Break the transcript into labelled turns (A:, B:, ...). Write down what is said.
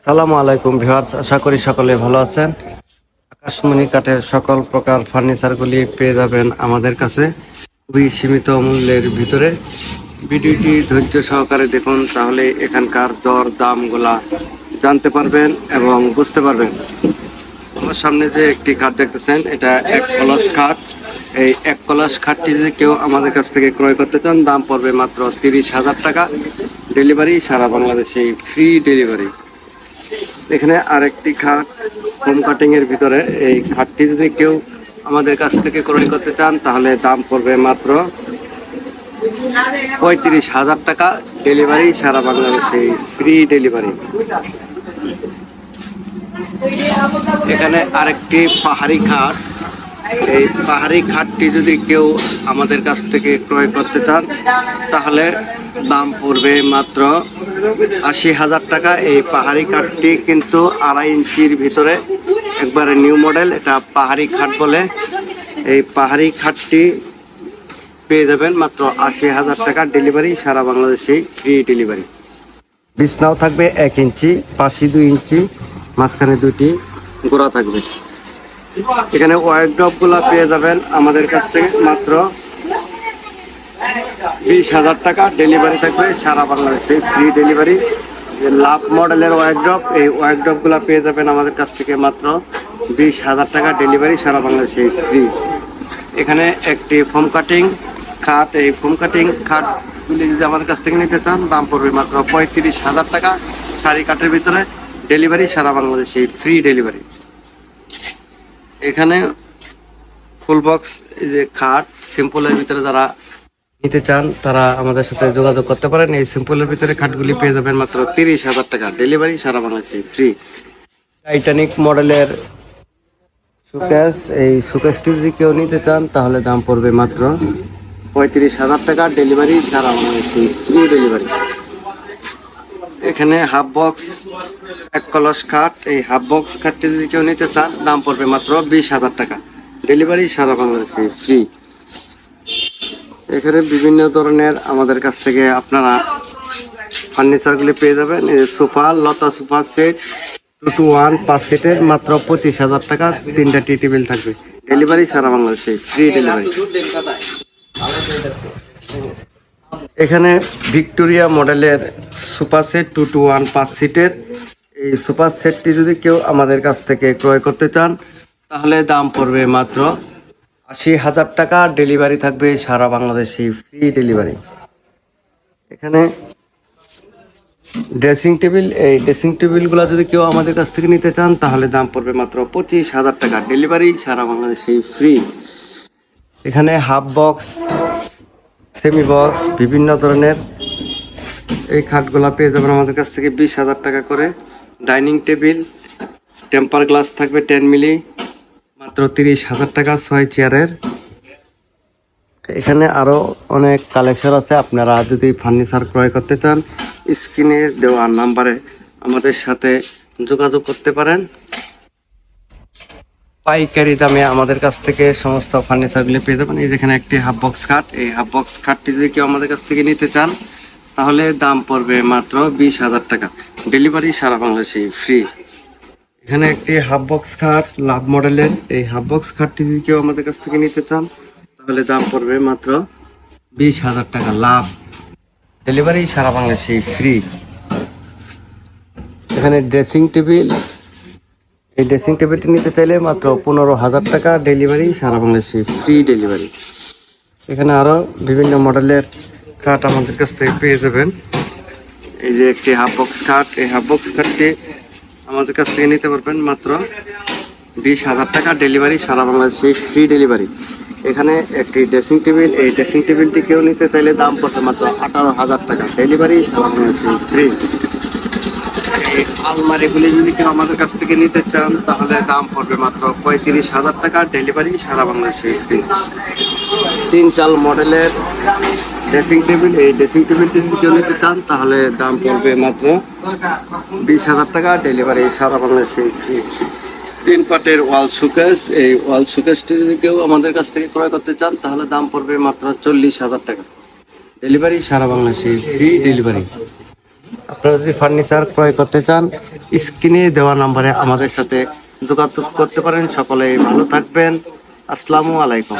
A: সালামু আলাইকুম ভিউয়ার্স, আশা করি সকলে ভালো আছেন। আকাশমণি কাঠের সকল প্রকার ফার্নিচারগুলি পেয়ে যাবেন আমাদের কাছে খুবই সীমিত মূল্যের ভিতরে। ভিডিওটি ধৈর্য সহকারে দেখুন, তাহলে এখানকার দর, দামগুলা জানতে পারবেন এবং বুঝতে পারবেন। আমার সামনে যে একটি খাট দেখতেছেন, এটা এক কলস খাট। এই এক কলস খাটটি যদি কেউ আমাদের কাছ থেকে ক্রয় করতে চান, দাম পড়বে মাত্র তিরিশ হাজার টাকা। ডেলিভারি সারা বাংলাদেশে ফ্রি ডেলিভারি। এখানে আরেকটি খাট হোম কাটিং এর ভিতরে। এই খাটটি যদি কেউ আমাদের কাছ থেকে ক্রয় করতে চান, তাহলে দাম পড়বে মাত্র পঁয়ত্রিশ হাজার টাকা। ডেলিভারি সারা বাংলাদেশে, ফ্রি ডেলিভারি। এখানে আরেকটি পাহাড়ি খাট এই পাহাড়ি খাটটি যদি কেউ আমাদের কাছ থেকে ক্রয় করতে চান, তাহলে দাম পড়বে মাত্র আশি হাজার টাকা। এই পাহাড়ি খাটটি কিন্তু আড়াই ইঞ্চির ভিতরে একবারে নিউ মডেল এটা পাহাড়ি খাট বলে। এই পাহাড়ি খাটটি পেয়ে যাবেন মাত্র আশি হাজার টাকা ডেলিভারি, সারা বাংলাদেশেই ফ্রি ডেলিভারি বিছনাও থাকবে এক ইঞ্চি, পাশি দুই ইঞ্চি, মাঝখানে দুটি গোড়া থাকবে। এখানে ওয়ার্ড্রপগুলা পেয়ে যাবেন আমাদের কাছ থেকে মাত্র বিশ হাজার টাকা ডেলিভারি থাকবে সারা বাংলাদেশে ফ্রি ডেলিভারি লাভ মডেলের ওয়ার্ড্রপ এই ওয়ার্ড্রপগুলা পেয়ে যাবেন আমাদের কাছ থেকে মাত্র বিশ হাজার টাকা ডেলিভারি সারা বাংলাদেশে ফ্রি এখানে একটি ফোম কাটিং খাট, এই ফোম কাটিং খাটগুলি যদি আমাদের কাছ থেকে নিতে চান, দাম পড়বে মাত্র পঁয়ত্রিশ হাজার টাকা। শাড়ি কাঠের ভিতরে ডেলিভারি সারা বাংলাদেশে ফ্রি ডেলিভারি এখানে ফুল বক্স এই যে খাট সিম্পলের ভিতরে যারা নিতে চান, তারা আমাদের সাথে যোগাযোগ করতে পারেন। এই সিম্পলের ভিতরে খাটগুলি পেয়ে যাবেন মাত্র তিরিশ হাজার টাকা। ডেলিভারি সারা বাংলাদেশে ফ্রি টাইটানিক মডেলের সুকেস এই সুকেশটি যদি কেউ নিতে চান, তাহলে দাম পড়বে মাত্র পঁয়ত্রিশ হাজার টাকা। ডেলিভারি সারা বাংলাদেশে ফ্রি ডেলিভারি এখানে হাফ বক্স এক কলস খাট। এই হাফ বক্স খাটটি যদি কেউ নিতে চান, দাম পড়বে মাত্র বিশ হাজার টাকা। ডেলিভারি সারা বাংলাদেশে ফ্রি এখানে বিভিন্ন ধরনের আমাদের কাছ থেকে আপনারা ফার্নিচারগুলি পেয়ে যাবেন। সোফা, লতা sofa set two two one পাঁচ সেটের মাত্র পঁচিশ হাজার টাকা তিনটা টি টেবিল থাকবে। ডেলিভারি সারা বাংলাদেশে ফ্রি ডেলিভারি এখানে ভিক্টোরিয়া মডেলের super set two two one পাঁচ সিটের। এই সুপার সেটটি যদি কেউ আমাদের কাছ থেকে ক্রয় করতে চান, তাহলে দাম পড়বে মাত্র আশি হাজার টাকা ডেলিভারি থাকবে সারা বাংলাদেশে ফ্রি ডেলিভারি এখানে ড্রেসিং টেবিল এই ড্রেসিং টেবিলগুলো যদি কেউ আমাদের কাছ থেকে নিতে চান, তাহলে দাম পড়বে মাত্র পঁচিশ হাজার টাকা। ডেলিভারি সারা বাংলাদেশে ফ্রি এখানে হাফ বক্স সেমি বক্স বিভিন্ন ধরনের এই খাটগুলা পেয়ে যাবেন আমাদের কাছ থেকে বিশ হাজার টাকা করে। ডাইনিং টেবিল টেম্পার গ্লাস থাকবে টেন মিলি মাত্র তিরিশ হাজার টাকা ছয় চেয়ারের। এখানে আরও অনেক কালেকশন আছে, আপনারা যদি ফার্নিচার ক্রয় করতে চান, স্ক্রিনে দেওয়া নাম্বারে আমাদের সাথে যোগাযোগ করতে পারেন। পাইকারি দামে আমাদের কাছ থেকে সমস্ত ফার্নিচারগুলি পেয়ে যাবেন। এই যেখানে একটি হাফ বক্স খাট এই হাফ বক্স খাটটি যদি কেউ আমাদের কাছ থেকে নিতে চান, তাহলে দাম পড়বে মাত্র বিশ হাজার টাকা। ডেলিভারি সারা বাংলাদেশে ফ্রি এখানে একটি হাফ বক্স খাট লাভ মডেলের এই হাফ বক্স খাটটি যদি কেউ আমাদের কাছ থেকে নিতে চান, তাহলে দাম পড়বে মাত্র বিশ হাজার টাকা লাভ ডেলিভারি সারা বাংলাদেশে ফ্রি এখানে ড্রেসিং টেবিল এই ড্রেসিং টেবিলটি নিতে চাইলে মাত্র পনেরো হাজার টাকা ডেলিভারি সারা বাংলাদেশে ফ্রি ডেলিভারি এখানে আরও বিভিন্ন মডেলের কাঠ আমাদের কাছ থেকে পেয়ে যাবেন। এই যে একটি হাফ বক্স কাঠ এই হাফ বক্স কাঠটি আমাদের কাছ থেকে নিতে পারবেন মাত্র বিশ হাজার টাকা ডেলিভারি, সারা বাংলাদেশে ফ্রি ডেলিভারি এখানে একটি ড্রেসিং টেবিল এই ড্রেসিং টেবিলটি কেউ নিতে চাইলে দাম পড়বে মাত্র আঠারো হাজার টাকা। ডেলিভারি সারা বাংলাদেশে ফ্রি এই আলমারিগুলি যদি কেউ আমাদের কাছ থেকে নিতে চান, তাহলে দাম পড়বে মাত্র পঁয়ত্রিশ হাজার টাকা। ডেলিভারি সারা বাংলাদেশে ফ্রি তিন চাল মডেলের ড্রেসিং টেবিল এই ড্রেসিং টেবিলটি যদি কেউ নিতে চান, তাহলে দাম পড়বে মাত্র বিশ হাজার টাকা। ডেলিভারি সারা বাংলাদেশে ফ্রি তিন পাটের ওয়াল সুকেস এই ওয়াল সুকেসটি যদি কেউ আমাদের কাছ থেকে ক্রয় করতে চান, তাহলে দাম পড়বে মাত্র চল্লিশ হাজার টাকা। ডেলিভারি সারা বাংলাদেশে ফ্রি ডেলিভারি আপনারা যদি ফার্নিচার ক্রয় করতে চান স্ক্রিনে দেওয়া নাম্বারে আমাদের সাথে যোগাযোগ করতে পারেন। সকলেই ভালো থাকবেন। আসসালামু আলাইকুম।